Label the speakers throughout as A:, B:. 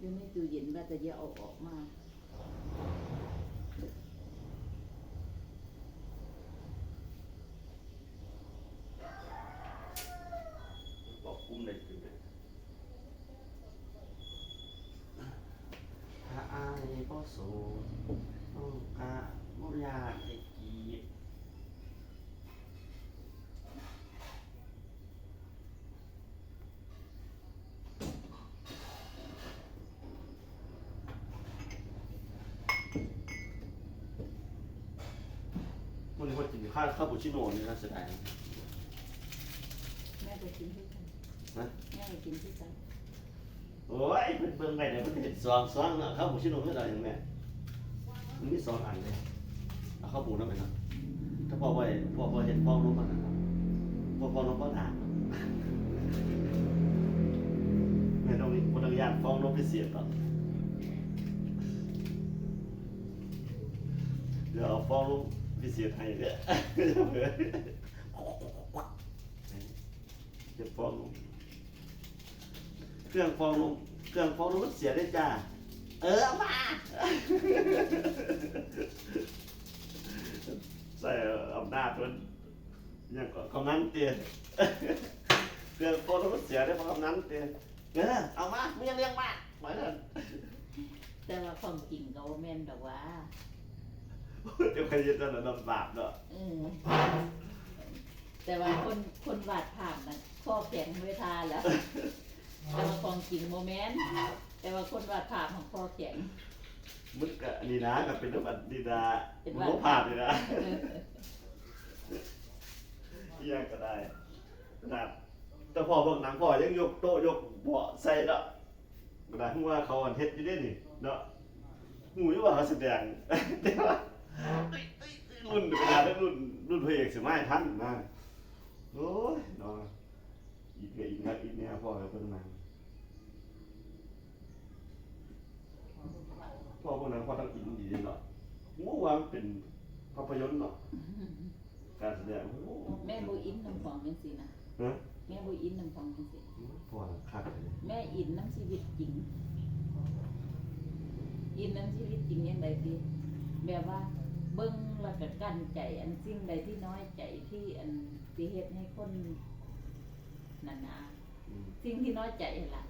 A: อยู่ในตู้เย็นว่าจะอย่าเอาออกมา
B: บอกคุ้มเลยคือเลยถ้าอายบ่สูต้องกะบ่อยาก มันนี้ว่ากินข้าวคาปูชิโน่นี่น่าเสียดายนะ
A: แม่ไปกินที่กัน
B: ฮะ
A: แม่ไปกินที่กัน
B: โอ้ยเพิ่นเบิ่งไปเนี่ยมันเห็นสองสองเนาะข้าวหมูชิ้นนมเท่าไหร่ยังแม่มันมีสองอันเลยเอาข้าวหมูนั่นไปเนาะถ้าพ่อไปพ่อพ่อเห็นพ่อรู้มันนะครับพ่อพ่อรู้พ่อถามแม่ต้องมีคนต้องญาติฟ้องนกพิเศษก่อนเดี๋ยวเอาฟ้องนก พิเศษให้เนี่ยจะฟองนกเครื่องฟองลมเครื่องฟองลมมันเสียได้จ้า เออเอามาใส่อำนาจมันยังก็กำนันเตียนเครื่องฟองลมมันเสียได้เพราะกำนันเตียนเออเอามาไม่ยังเลี้ยงมาเหมือนกัน
A: แต่ว่าความจริงก็แม่นดอกว่า
B: เดี๋ยวใครจะจะระดับบาปเนาะ
A: เออแต่ว่าคนคนวาดภาพน่ะข้อแข็งเวทาแล้วแต่ว่าความจริงโมเมนต์แต่ว่าคนวาดภาพของข้อแข็ง
B: มึงกับนี่นะกับเป็นแบบนี่นะ
A: เป็น
B: มึง
A: ว่า
B: ก็ผ่านเลยนะ
A: เออ
B: เยี่ยงก็ได้ขนาดแต่พอเบิ่งหนังพ่อยังยกโต๊ะยกเบาะใส่เนาะขนาดที่ว่าเขาอันเฮ็ดอยู่ได้นี่เนาะหูอยู่ว่าเขาแสดงแต่ว่าเอ้ยเอ้ย รุ่นเวลาได้รุ่นรุ่นเพระเอกสิมาให้ทันนะโอ้ยนาะอีกอีกนักอีกแนวพ่อให้เพิ่นมาพ่อพวกนั้นพ่อต้องอินดีเนาะโอ้วานเป็นภาพยนตร์เนาะการแสดงโอ้
A: แม่บูอินน้ำฟองจังสินะ
B: ฮะ
A: แม่บูอินน้ำฟองจังสิ
B: พอแล้วคักเลย
A: แม่อินน้ำชีวิตจริงอินน้ำชีวิตจริงยังไงดีแบบว่า แล้วก็กั้นใจอันสิ่งใดที่น้อยใจที่อันที่เฮ็ดให้คนนันนา
B: อืม
A: สิ่งที่น้อยใจนั่นล่ะ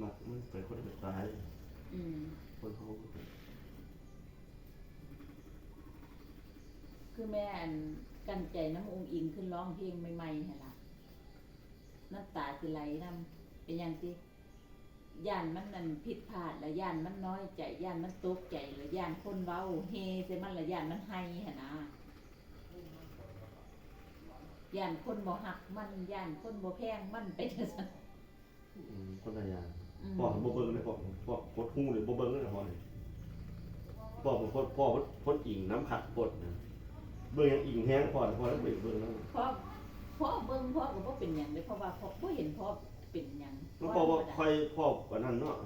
B: มักมันเป็นคนเป็นตาย
A: อืม
B: คนเขา
A: คือแม่อันกั้นใจน้ำองค์อิงขึ้นร้องเพลงใหม่ๆหั่นล่ะน้ำตาสิไหลน้ำเป็นอย่างที่ ย่านมันนั่นผิดพลาดแล้วย่านมันน้อยใจย่านมันตกใจหรือย่านคนเว้าเฮใส่มันและย่านมันให้หั่นนะย่านคนบ่หักมันย่านคนบ่แพงมันไปจังซั่น
B: อืมคนละอย่าง
A: อืม
B: พ่อผมบ่เบิ่งเลยพ่อพ่อพดหูเลยบ่เบิ่งเลยพ่อเลยพ่อผมพดพ่อพดพดอิงน้ำผักพดนะเบิ่งยังอิงแห้งพ่อพ่อแล้วเบิ่งเบิ่งแล้ว
A: เพราะเพราะเบิ่งเพราะก็บ่เป็นหยังเลยเพราะว่าเพราะบ่เห็นเพราะ เป็นหยัง
B: แล้วพ่อว่าค่อยพ่อปานนั้นเนาะ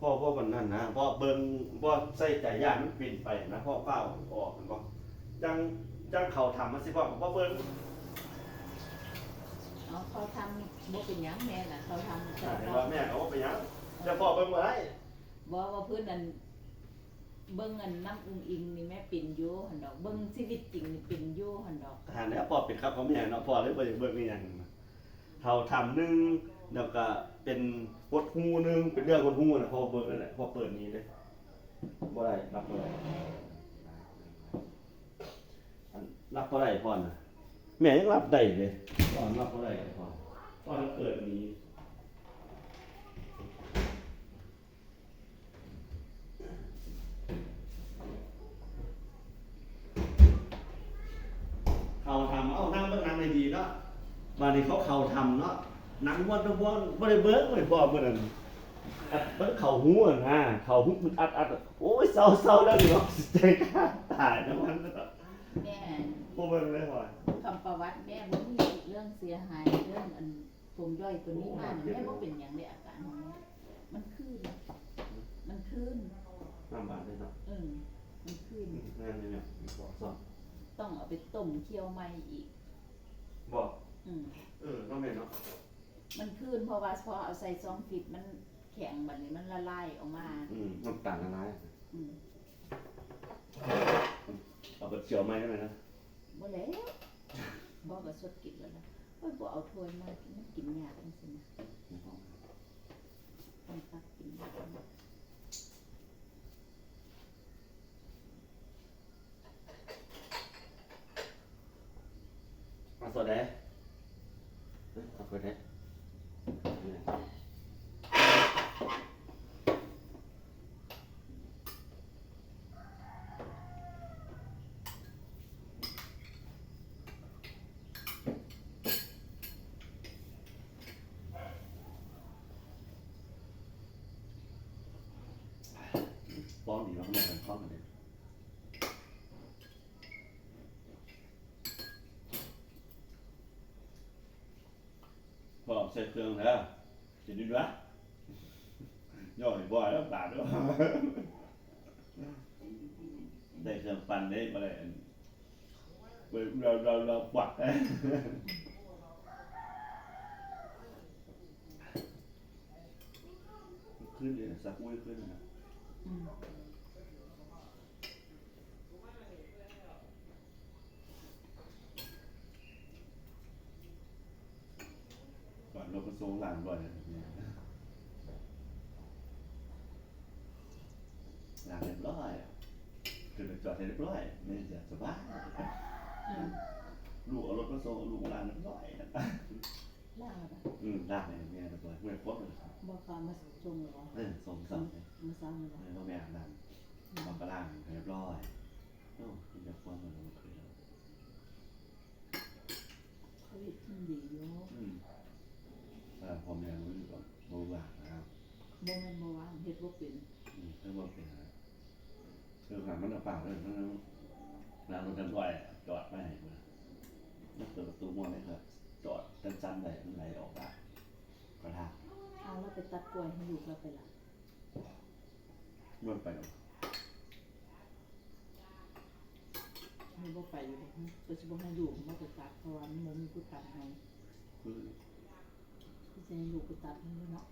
B: พ่อพ่อปานนั้นนะพ่อเบิ่งบ่ใส่ใจย่านมันเปลี่ยนไปนะพ่อเฝ้าออกมันบ่จังจังเขาทำมันสิพ่อผมบ่เบิ่ง
A: เอาเขาทำบ่เป็นหยังแม่น่ะเขาทำ
B: ใช่
A: แต่
B: ว่าแม่เขาบ่ไปหยังแต่พ่อเบิ่งบ่ได้
A: บ่ว่าเพิ่นนั่นเบิ่งอันน้ำอุ้งอิงนี่แม่เป็นอยู่หั่นดอกเบิ่งชีวิตจริงนี่เป็นอยู่หั่นดอก
B: ทหารแล้วพ่อเป็นครับเขาแม่เนาะพ่อเลยบ่อยากเบิ่งนี่หยังเขาทำหนึง แล้วก็เป็นกดหูหนึงเป็นเรื่องกดหูนะพ่อเบิ่งนั่นแหละพ่อเปิดนี้เลยบ่ได้รับบ่ได้อันรับบ่ได้พ่อน่ะแม่ยังรับได้เลยพ่อรับบ่ได้พ่อพ่อต้องเปิดนี้เขาทำเอานั่งเบิ่งหนังในดีเนาะบาดนี้เขาเขาทำเนาะ หนังม่วนทั้งม่วนบ่ได้เบิ่งเลยพ่อเมื่อนั้นอัดเบิ่งเขาหูอะนะเขาหูอึดอัดอัดโอ้ยเศร้าๆแล้วนี่เนาะใจขาดตายนะมันเนาะ
A: แม่
B: บ่เบิ่งเลยพ่อ
A: คำประวัติแม่บ่มีเรื่องเสียหายเรื่องอันผมย่อยตัวนี้มาเนี่ยแม่บ่เป็นหยังในอาการของแม่มันคืนมันคืน
B: น้ำบาดเลยเนาะ
A: เออมันคืน
B: งานเนี่ยบอกสอน
A: ต้องเอาไปต้มเคี่ยวใหม่อีก
B: บอก
A: อืม
B: เออน้องแม่เนาะ
A: มันขึ้นเพราะว่าพอเอาใส่ซองฟิตมันแข็งบัดนี้มันละลายออกมา
B: อืมมันต่างกันหลาย
A: อืม
B: เอากระเจียวไหมได้ไหมนะ
A: บ่แล้วบ่ก็สดกินแล้วนะโอ้ยบ่เอาถ้วยมามันกินยากจังซี่นะต้องตักกินยากนะ
B: เอาตัวไหนเอาตัวไหน ป้อนดีมากเลยป้อนกันเลยพอใส่เครื่องแล้วจะดีวะย่อยบ่อยแล้วบาดด้วยได้เครื่องปั่นได้มาเลยเราเราเราปักได้ขึ้นเลยสักอุ้ยขึ้นนะ
A: อืม
B: ก่อนเราก็ ทรงหลังบ่อยนะหลังเรียบร้อยคือจอดให้เรียบร้อยไม่จะสบาย
A: อืม
B: ลูกเอารถมาส่งลูกหลานเรียบร้อยนะ
A: ล่างแล้วบ่
B: อืมลากไปเมียเรียบร้อยเมื่อครบเลย
A: บ่ฟ้ามาส่งแล้วบ่
B: เออส่งสั่งเลย
A: มื้อเช้านี่บ่
B: เออเราไปอาบน้ำเราก็ล้างให้เรียบร้อยโอ้ยจะควรมันมันคือแล้ว
A: โควิดมันดีอยู่
B: อืม เออผมยังรู้อยู่กับโบราณนะครับ
A: บ่แม่นบ่ว่างเฮ็ดบ่เป็น
B: อืมเรื่องว่าเป็นอะไรเรื่องหลังมันเอาเปล่าเลยนั่นร้านรถเรียบร้อยจอดไม่ให้เลยนักเปิดประตูมั่วเลยครับจอดจันๆเลยมันไหลออกได้กระทาก
A: เอาแล้วไปตัดกล้วยให้ลูกเราไปละ
B: มันไปแล้ว
A: มันบ่ไปอยู่เด้ก็สิบ่ให้ลูกมาไปตัดเพราะว่ามันบ่มีผู้ตัดให้
B: คือ
A: ที่จะให้ลูกไปตัดให้เนาะ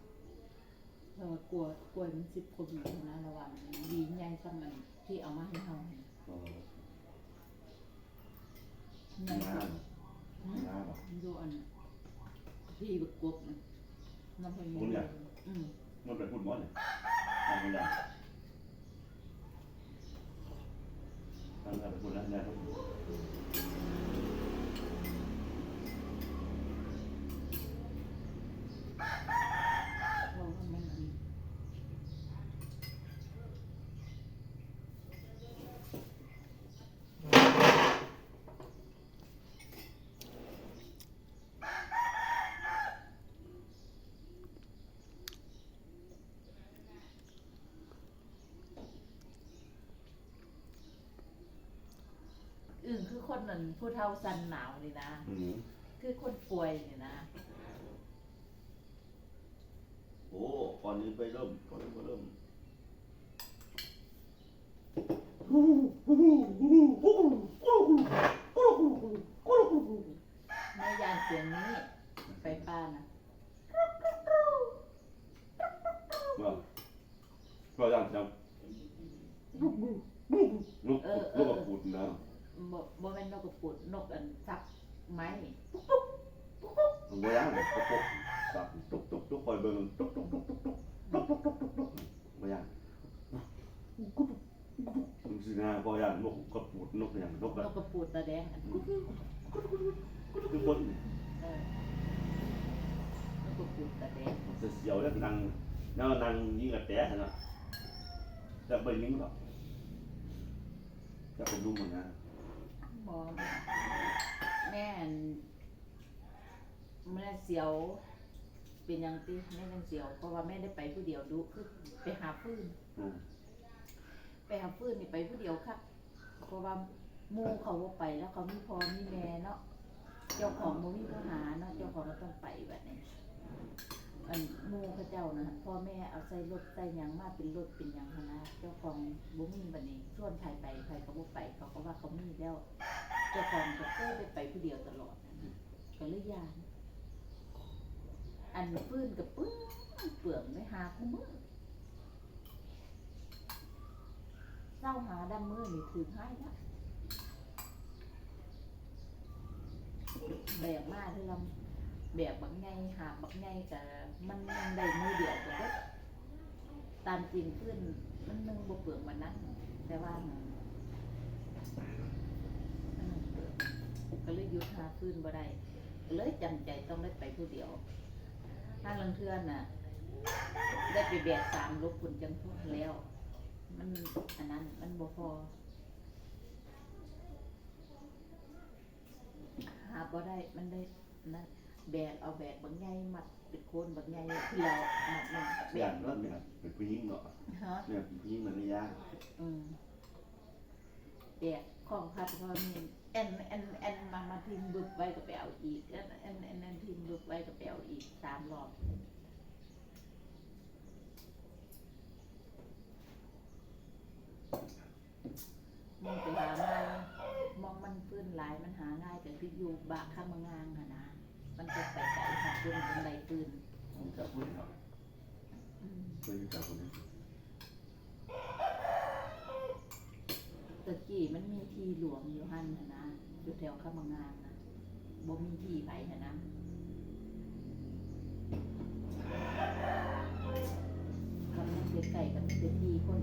A: เพราะว่ากลัวกล้วยมันสิบกว่าหวีเท่านะระหว่างหวีใหญ่ซ้ำมันที่เอามาให้เฮาเนี่ย
B: เออ
A: ใหญ่
B: น้
A: กว่าำ
B: น้ำหรอ
A: ดูอันพี่บักกบนะน้ำพะ
B: คุณอยาก
A: อืม
B: มันเป็นพูดมอสเนี่ยทำไม่ได้ทำอะไรเป็นพูดแล้วได้ทุก
A: เพราะว่ามันอัน อึ่ง คือคนนั้นผู้เฒ่าสันหนาวนี่นะ
B: อืม
A: คือคนป่วยนี่นะ
B: โอ้ก่อนนี้ไปเริ่มก่อนนี้ไปเริ่ม
A: แม่ยานเสียงนี้ไปป้านะ
B: ว่าก็ยังจะลุกลุกลุกกับปูดนะ
A: บ่บ่แม่นนกกระปุดนกอันซับ ไม้
B: มันก็ยังเลยตุ๊กตุ๊กสับตุ๊กตุ๊กตุ๊กคอยเบิ่งตุ๊กตุ๊กตุ๊กตุ๊กตุ๊กตุ๊กตุ๊กตุ๊กตุ๊กไม่ยังมันสินะก็ยังนกกับปูดนกอย่างนก
A: น
B: แบบ
A: กกระปุดตาแดงอัน
B: ทุกคน
A: เออนกกระปุดตาแดง
B: เสียวแล้วนั่งแล้วนั่งยิงกับแต่นะจะไปยิงหรอจะเป็นลุงเหมือนกัน
A: บ่แม่น แม่เสียว เป็นหยังติแม่ยังเสียว เพราะว่าแม่ได้ไปผู้เดียวดูคือไปหาฟืน
B: อืม
A: ไปหาฟืนนี่ไปผู้เดียวครับเพราะว่าหมู่เขาบ่ไปแล้วเขามีพ่อมีแม่เนาะเจ้าของบ่มีผู้หาเนาะเจ้าของก็ต้องไปแบบนี้อันหมู่เขาเจ้านะพ่อแม่เอาใส่รถใส่หยังมาเป็นรถเป็นหยังหั้นนะเจ้าของบ่มีบัดนี้ชวนใครไปใครก็บ่ไปเขาก็ว่าเขามีแล้ว เจ้าของก็เคยได้ไปผู้เดียวตลอดนะก็เลยยาน อันฟื้นกับปลืองเปลืองไม่หาคู่มือเศร้าหาดำมือนี่ถือให้ละแบกมาที่ลำแบกบักไงหาบักไงกับมันมันได้มือเดียวก็ตามจริงขึ้นมันนึ่งบ่เปลืองมันนั้นแต่ว่ามันก็เลยยุดหาขึ้นบ่ได้เลยจำใจต้องได้ไปผู้เดียว ถ้าลังเทือนน่ะ ได้ไปแบกสามลูกคุณจังพวกแล้ว มันอันนั้นมันบ่พอหาบ่ได้มันได้นะแบกเอาแบกบางไงมัดเป็นโคนบางไงที่เรามัดมันแบ
B: อย่ากงนั้นเนี่ยเป็นผู้หญิงเนาะ
A: ฮะ
B: เนี่ยเป็นผู้หญิงมันไม่ยาก
A: อืมแบกของพัดก็มีแอนแอนแอนมามาทิ้งบึกไว้ก็ไปเอาอีกแอนแอนแอนแอนทิ้งบึกไว้ก็ไปเอาอีกสามรอบมองไปหาง่ายมองมันพื้นหลายมันหาง่ายแต่ที่อยู่บะข้ามงางอะนะมันจะไปไกลหาพื้นเป็นไรพื้น
B: ผมจะพูดเนาะ
A: อืม
B: คุยกับคนนี้
A: ตะกี้มันมีที่หลวงอยู่หันนะนะ อยู่แถวข้ามงานนะบ่มีที่ไปนะนะมันไม่เป็นไก่กับเป็นที่คน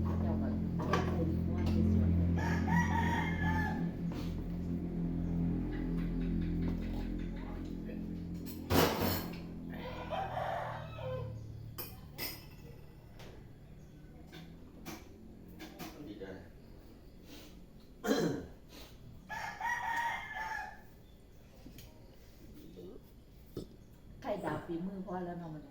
A: ฝีมือพอแล้วเนาะมัน